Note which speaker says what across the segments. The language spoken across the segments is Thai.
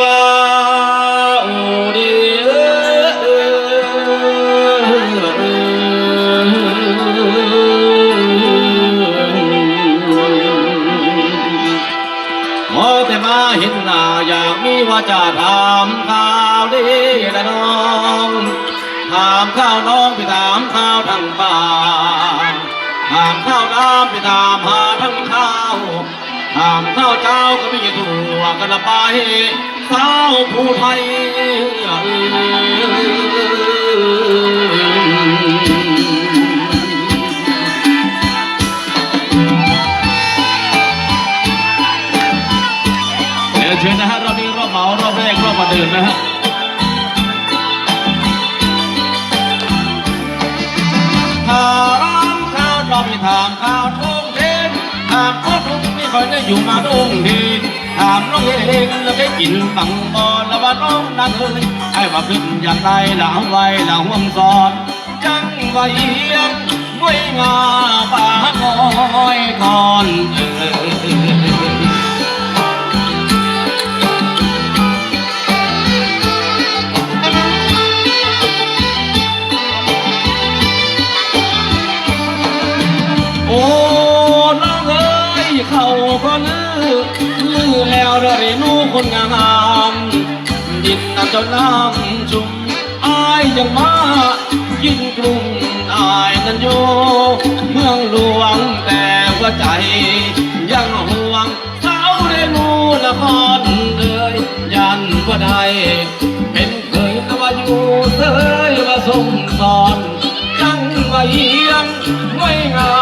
Speaker 1: ว้าวดีเอ้ยพอแต่มาเห็นหน้าอยากมีว่าจะถามข่าวดีละน้อง ถามข้าวน้องไปถามข้าวทั้งป่าถามข้าวน้ำไปถามหาทั้งข้า วถามข้าเจ้าก็มีถั่วกระไปข้าวผู้ไทยเดี๋ยวเชิญนะฮะรอบนี้รอบเหมารอบแรกรอบมาเดินนะฮะถามข้าวเราไม่ถามข้าว ไม่ค่อยได้อยู่มาทุ่งเทนถามน้องเองแล้วได้กินฝังบอลแล้วว่าน้องนั่นเอ้ยไอ้ว่าขึ้นอย่างไรละเอาไว้ละห่วงสอนจังไว้เอียงมวยงาป่าคอยก่อนเออโอ้ ก็ลือลือแล้วเด้อเรนูคนงามดินน้ำจนน้ำชุ่มอายยังมายินกรุงอายนั้นอยู่เมืองหลวงแต่ว่าใจ ยังห่วงสาวเรนูนครเอ่ยยันว่าใดเป็นเคยแต่ว่าอยู่เสยว่าสมสอนจังไว้ยังไว้งาป่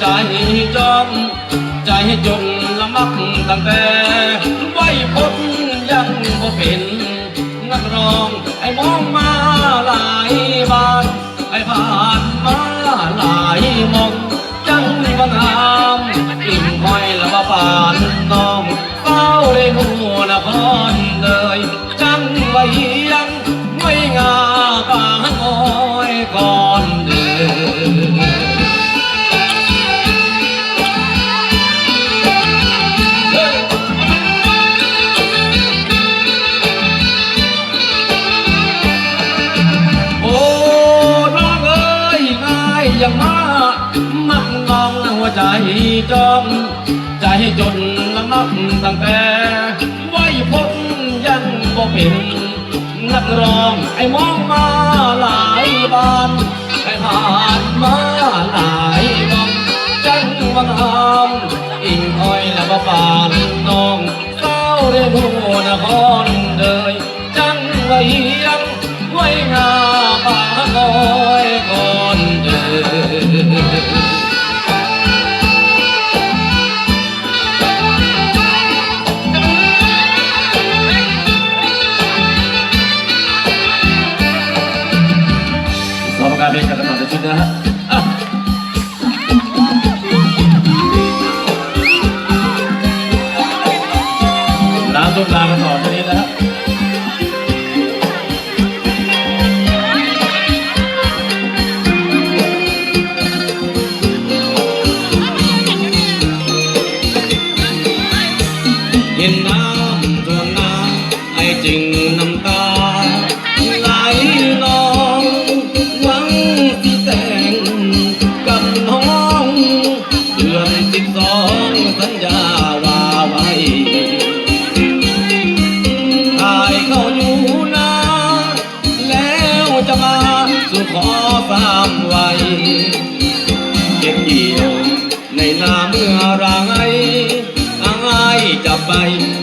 Speaker 1: ใจจอมใจจนละมักตั้งแต่ไว้พบยังบ่เป็นนักร้องไอ้มองมาหลายบ้านไอ้ผ่านมาหลายมองจังว่างาม ตั้งแต่ไว้พบยังบ่เป็นนักร้องไอ้มองมาหลายบานไอ้ผ่านมาหลายมองจังวังหามอิงอ้อยและบ่ปานน้องเศร้าเรียนหูนครเดยจังไว้ยังไว้งาป่าคอย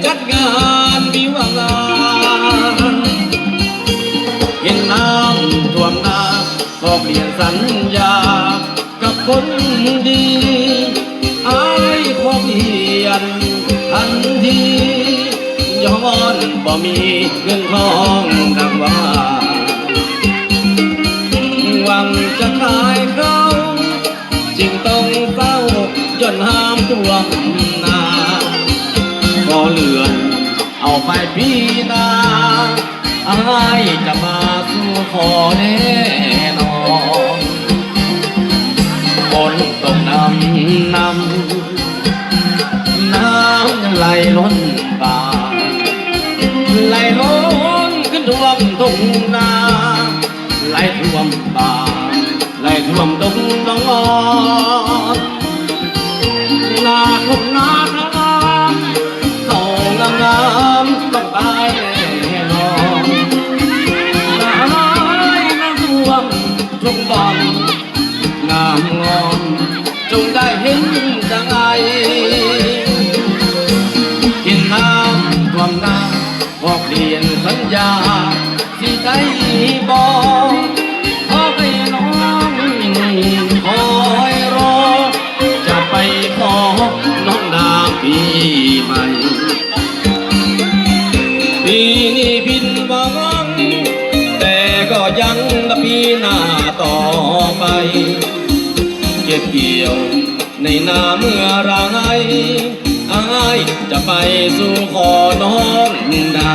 Speaker 1: จัดงานวิวางานเห็นน้ำท่วมนาก็เปลี่ยนสัญญา กับคนดีอายขอเปลี่ยนทันทีย้อนบ่มีเงินทองดังว่าหวังจะขายเขาจึงต้องเศร้ายท่วมนาก็ ไปพี่นาอายจะมาสู่ขอแน่นอนฝนตกน้ำน้ำน้ำยังไหลล้นป่าไหลล้นขึ้นท่วมทุ่งนาไหลท่วมป่าไหลท่วมตรงนอนนาทุ่งนา ต้องตายแน่นอนนาไม้น้ำท่วมทุกบ่อน นาเมื่อไรอายจะไปสู่ขอน้องนา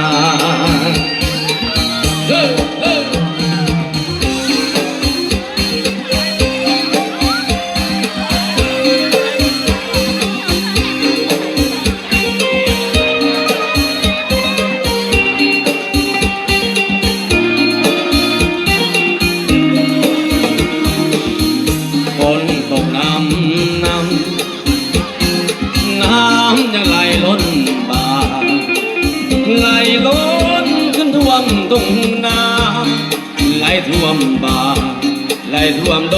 Speaker 1: ไหลท่วมดงด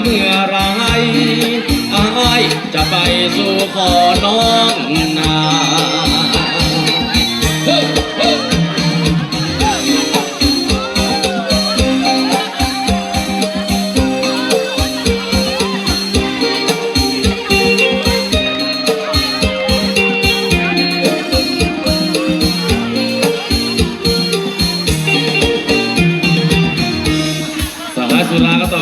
Speaker 1: เมื่อไรอายจะไปสู่ขอน้องนาสายสุราก็ต่อ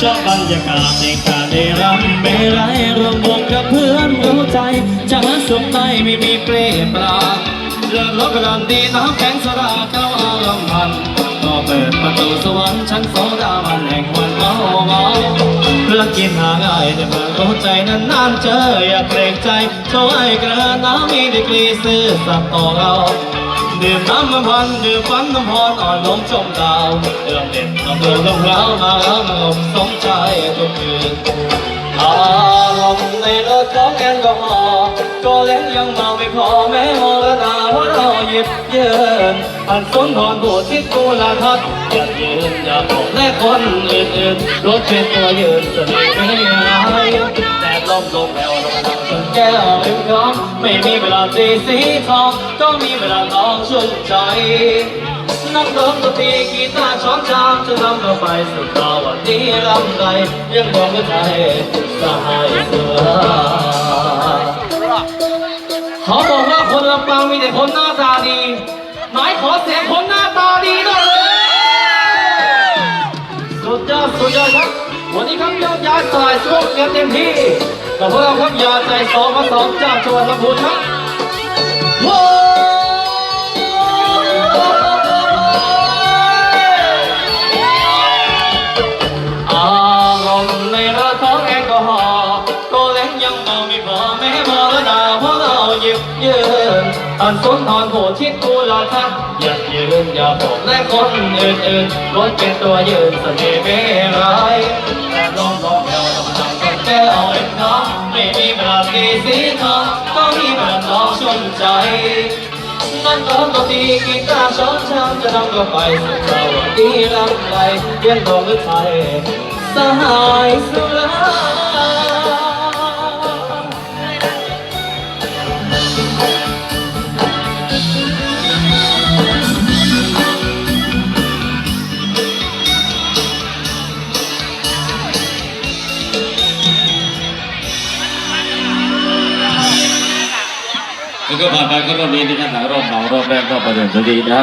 Speaker 2: ชอบบรรยากาศในการได้รำไม่ไรรวมวงกับเพื่อนรู้ใจจะหาสุขในไม่มีเปรียบปราเลือดรถกระดานดีน้ำแข็งสระเข้าอารมณ์มันก็เปิดประตูสวรรค์ชั้นโซดามันแห่งวันเมาเมาเพื่อกินหาง่ายแต่เพื่อรู้ใจนั้นนานๆเจออย่าเกรงใจโชว์ไอ้กระน้ำมีดีกรีซื่อสัตย์ต่อเรา ดื่มน้ำมันพันดื่มฟันน้ำพรอ่อนล้มจมดาวเรื่องเด็ดต้องเดินลงแล้วมาแล้วมาลบสมใจทุกคืนอารมณ์ในรถของแอลกอฮอล์ก็เล่นยังเมาไม่พอแม้มองแล้วตาว่าเราหยิบเยินอันสนทอนบทที่กูละทัดอย่ายืนอย่าบอกแลคนอื่นๆรถเป็นตัวยืนสนิทไม่หาย มลมแผ่วลงจนแก้วลืมท้องไม่มีเวลาตีสีทองก็มีเวลาน้องชุ่มใจนักร้องดนตรีกีตาร์ช้อนชามจะนำเราไปสุดตาวันนี้ลำไกลยังบอกไม่ใจสหายเสือเขาบอกว่าคนลำปางมีแต่คนหน้าตาดีหมายขอเสียงคนหน้าตาดีด้วยเลย วันนี้ครับยอดย้ายสายช่วงเงินเต็มที่กับพวกเราครับยาใจสองมาสองจากจังหวัดลำพูนครับโว้อารมณ์ในระท้องแอลกอฮอล์ก็เล้งยังเมาไม่พอแม้เมาแล้วด่าพราะเราหยิบยืนอันสนทอนโหชิดกูลาทัก นอย่าบอกและคนอื่นๆล้วนเป็นตัวยืนเสน่ห์ไม่ร้ายแต่ลองลองเดียวต้องทำกันแก้วเอ็นน้องไม่มีแบบดีสีทองก็มีแบบน้องชุ่มใจนั่นก็ตัวดีกีตาร์ช้อนชามจะทำก็ไปสุดเราดีลำไรเพียงดองหรือไทยสหายสุรา
Speaker 1: ก็ผ่านไปก็รอบนี้ที่ท่านหลังรอบสองรอบแรกรอบประเดิมสวัสดีนะครับ